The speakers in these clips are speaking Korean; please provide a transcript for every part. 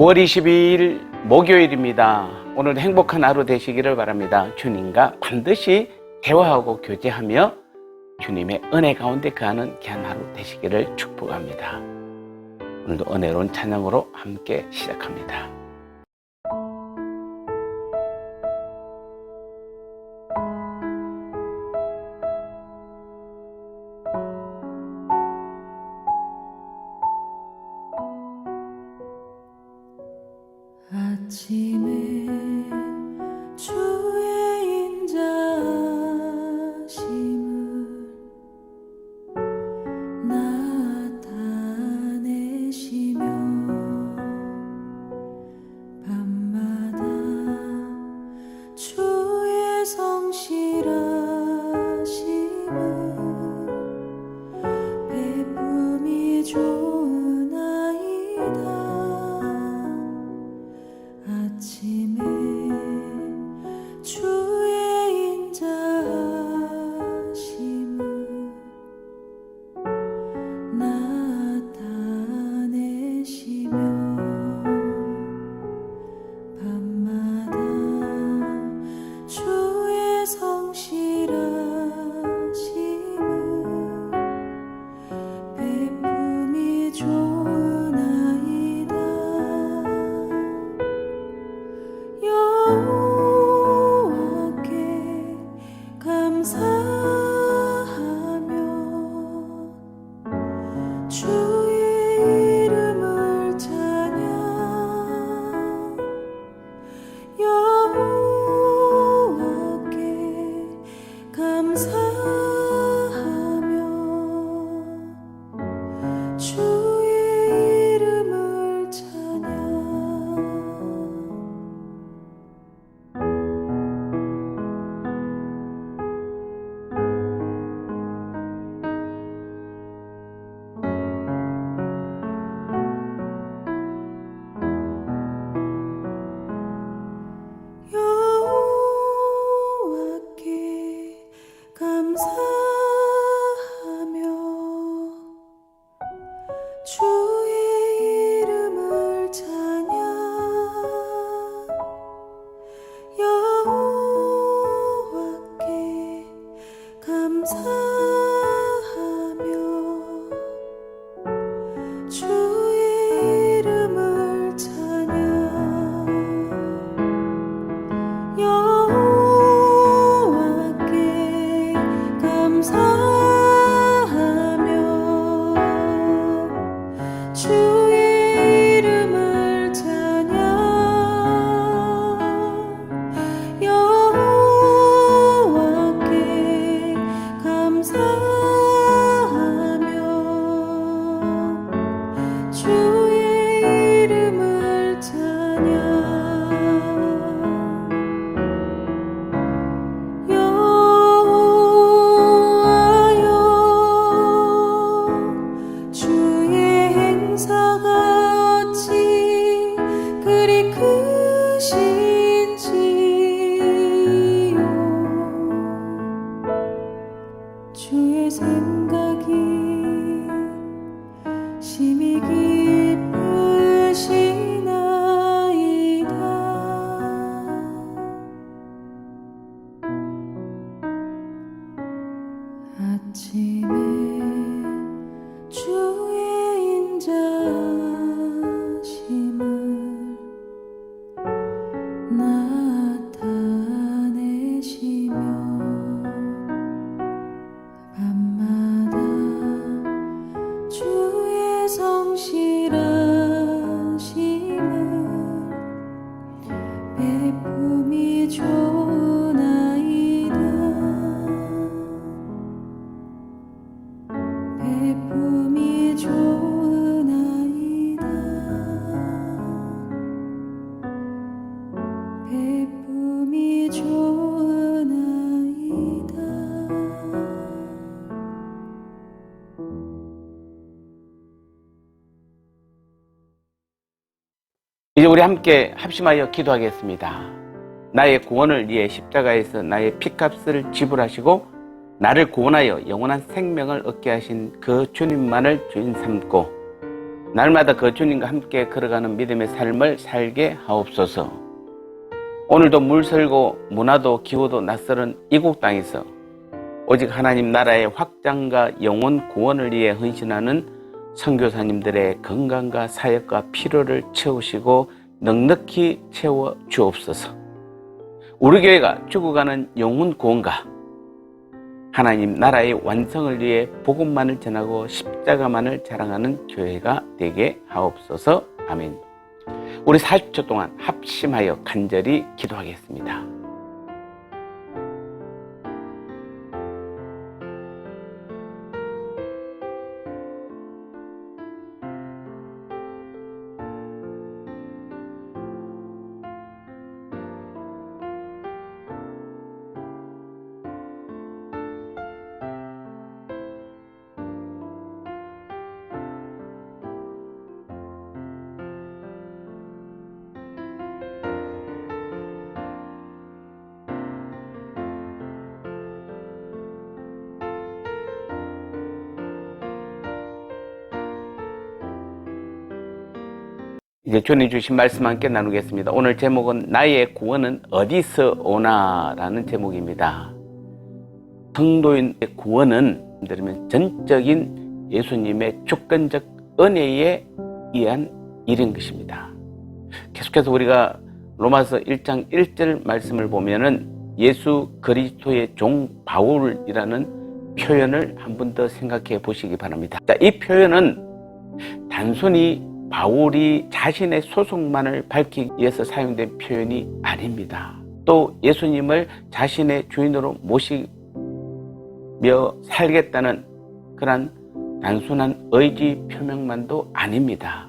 9월 22일 목요일입니다. 오늘 행복한 하루 되시기를 바랍니다. 주님과 반드시 대화하고 교제하며 주님의 은혜 가운데 그하는 귀한 하루 되시기를 축복합니다. 오늘도 은혜로운 찬양으로 함께 시작합니다. 이제 우리 함께 합심하여 기도하겠습니다. 나의 구원을 위해 십자가에서 나의 피값을 지불하시고 나를 구원하여 영원한 생명을 얻게 하신 그 주님만을 주인 삼고 날마다 그 주님과 함께 걸어가는 믿음의 삶을 살게 하옵소서. 오늘도 물설고 문화도 기후도 낯설은 이국 땅에서 오직 하나님 나라의 확장과 영혼 구원을 위해 헌신하는 선교사님들의 건강과 사역과 필요를 채우시고 넉넉히 채워 주옵소서. 우리 교회가 죽어가는 영혼 구원과 하나님 나라의 완성을 위해 복음만을 전하고 십자가만을 자랑하는 교회가 되게 하옵소서. 아멘. 우리 40초 동안 합심하여 간절히 기도하겠습니다. 이제 주님 주신 말씀 함께 나누겠습니다. 오늘 제목은 나의 구원은 어디서 오나라는 제목입니다. 성도인의 구원은 들으면 전적인 예수님의 주권적 은혜에 의한 일인 것입니다. 계속해서 우리가 로마서 1장 1절 말씀을 보면은 예수 그리스도의 종 바울이라는 표현을 한 번 더 생각해 보시기 바랍니다. 자, 이 표현은 단순히 바울이 자신의 소속만을 밝히기 위해서 사용된 표현이 아닙니다. 또 예수님을 자신의 주인으로 모시며 살겠다는 그런 단순한 의지 표명만도 아닙니다.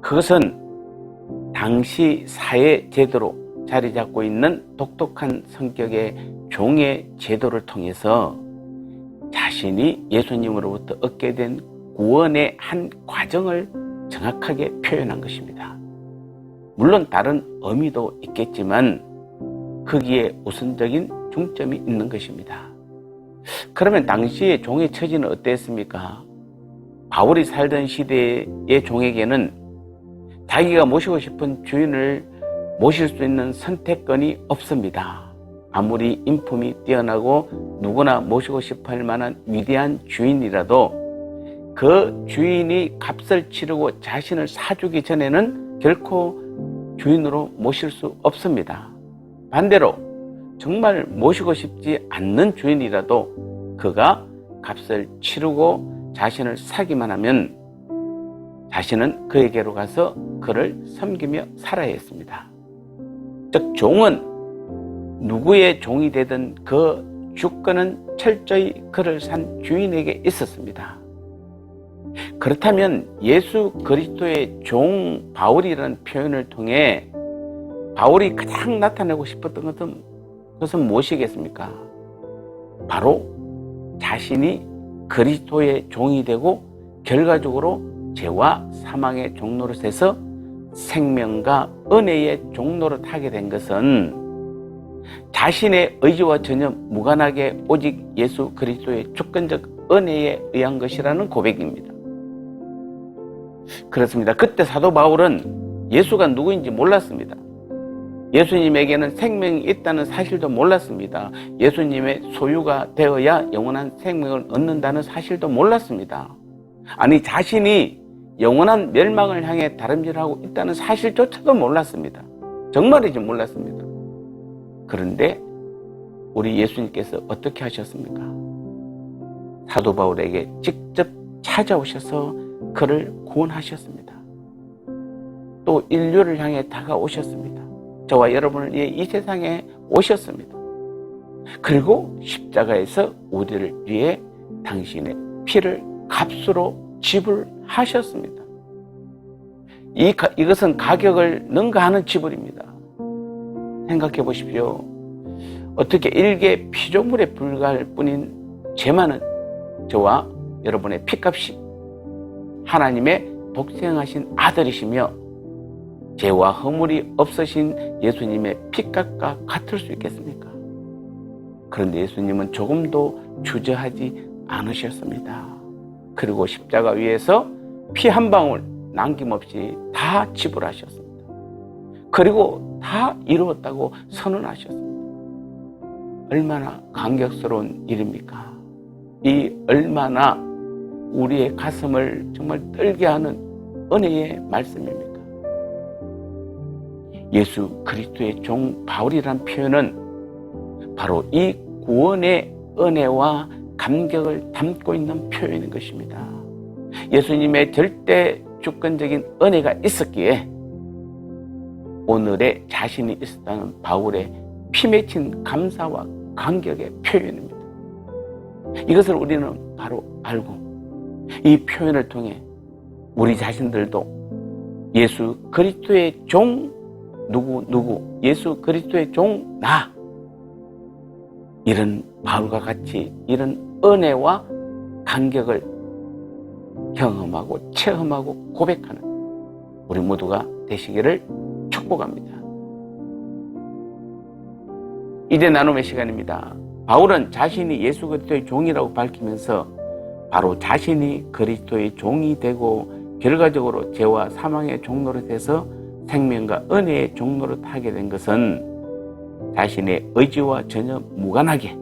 그것은 당시 사회 제도로 자리 잡고 있는 독특한 성격의 종의 제도를 통해서 자신이 예수님으로부터 얻게 된 구원의 한 과정을 정확하게 표현한 것입니다. 물론 다른 의미도 있겠지만 거기에 우선적인 중점이 있는 것입니다. 그러면 당시의 종의 처지는 어땠습니까? 바울이 살던 시대의 종에게는 자기가 모시고 싶은 주인을 모실 수 있는 선택권이 없습니다. 아무리 인품이 뛰어나고 누구나 모시고 싶어 할 만한 위대한 주인이라도 그 주인이 값을 치르고 자신을 사주기 전에는 결코 주인으로 모실 수 없습니다. 반대로 정말 모시고 싶지 않는 주인이라도 그가 값을 치르고 자신을 사기만 하면 자신은 그에게로 가서 그를 섬기며 살아야 했습니다. 즉, 종은 누구의 종이 되든 그 주권은 철저히 그를 산 주인에게 있었습니다. 그렇다면 예수 그리스도의 종 바울이라는 표현을 통해 바울이 가장 나타내고 싶었던 것은 그것은 무엇이겠습니까? 바로 자신이 그리스도의 종이 되고 결과적으로 죄와 사망의 서서 생명과 은혜의 종로로 타게 된 것은 자신의 의지와 전혀 무관하게 오직 예수 그리스도의 주권적 은혜에 의한 것이라는 고백입니다. 그렇습니다. 그때 사도 바울은 예수가 누구인지 몰랐습니다. 예수님에게는 생명이 있다는 사실도 몰랐습니다. 예수님의 소유가 되어야 영원한 생명을 얻는다는 사실도 몰랐습니다. 아니, 자신이 영원한 멸망을 향해 다름질하고 있다는 사실조차도 몰랐습니다. 정말이지 몰랐습니다. 그런데 우리 예수님께서 어떻게 하셨습니까? 사도 바울에게 직접 찾아오셔서 그를 구원하셨습니다. 또 인류를 향해 다가오셨습니다. 저와 여러분을 위해 이 세상에 오셨습니다. 그리고 십자가에서 우리를 위해 당신의 피를 값으로 지불하셨습니다. 이, 이것은 가격을 능가하는 지불입니다. 생각해 보십시오. 어떻게 일개 피조물에 불과할 뿐인 죄 많은 저와 여러분의 피값이 하나님의 독생하신 아들이시며 죄와 허물이 없으신 예수님의 피값과 같을 수 있겠습니까? 그런데 예수님은 조금도 주저하지 않으셨습니다. 그리고 십자가 위에서 피 한 방울 남김없이 다 지불하셨습니다. 그리고 다 이루었다고 선언하셨습니다. 얼마나 감격스러운 일입니까? 이 얼마나 우리의 가슴을 정말 떨게 하는 은혜의 말씀입니까? 예수 그리스도의 종 바울이란 표현은 바로 이 구원의 은혜와 감격을 담고 있는 표현인 것입니다. 예수님의 절대 주권적인 은혜가 있었기에 오늘의 자신이 있었다는 바울의 피 맺힌 감사와 감격의 표현입니다. 이것을 우리는 바로 알고 이 표현을 통해 우리 자신들도 예수 그리스도의 종 누구 누구 예수 그리스도의 종 나 이런 바울과 같이 이런 은혜와 감격을 경험하고 체험하고 고백하는 우리 모두가 되시기를 축복합니다. 이제 나눔의 시간입니다. 바울은 자신이 예수 그리스도의 종이라고 밝히면서 바로 자신이 그리스도의 종이 되고 결과적으로 죄와 사망의 돼서 생명과 은혜의 타게 된 것은 자신의 의지와 전혀 무관하게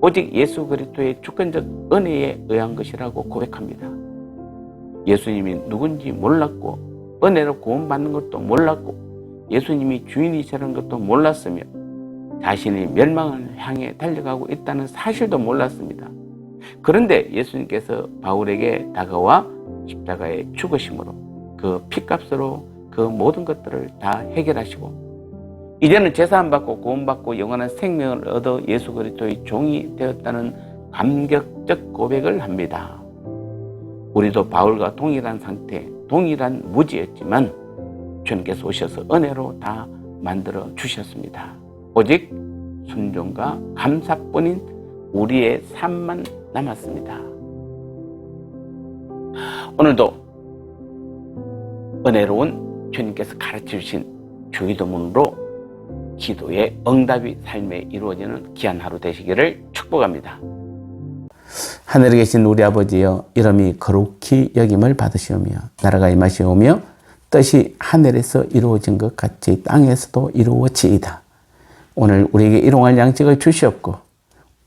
오직 예수 그리스도의 주권적 은혜에 의한 것이라고 고백합니다. 예수님이 누군지 몰랐고 은혜로 구원받는 것도 몰랐고 예수님이 주인이시라는 것도 몰랐으며 자신이 멸망을 향해 달려가고 있다는 사실도 몰랐습니다. 그런데 예수님께서 바울에게 다가와 십자가의 죽으심으로 그 피값으로 그 모든 것들을 다 해결하시고 이제는 제사함 받고 구원받고 영원한 생명을 얻어 예수 그리스도의 종이 되었다는 감격적 고백을 합니다. 우리도 바울과 동일한 상태, 동일한 무지였지만 주님께서 오셔서 은혜로 다 만들어 주셨습니다. 오직 순종과 감사뿐인 우리의 삶만 남았습니다. 오늘도 은혜로운 주님께서 가르쳐 주신 주기도문으로 기도의 응답이 삶에 이루어지는 귀한 하루 되시기를 축복합니다. 하늘에 계신 우리 아버지여 이름이 거룩히 여김을 받으시오며 나라가 임하시오며 뜻이 하늘에서 이루어진 것 같이 땅에서도 이루어지이다. 오늘 우리에게 일용할 양식을 주시옵고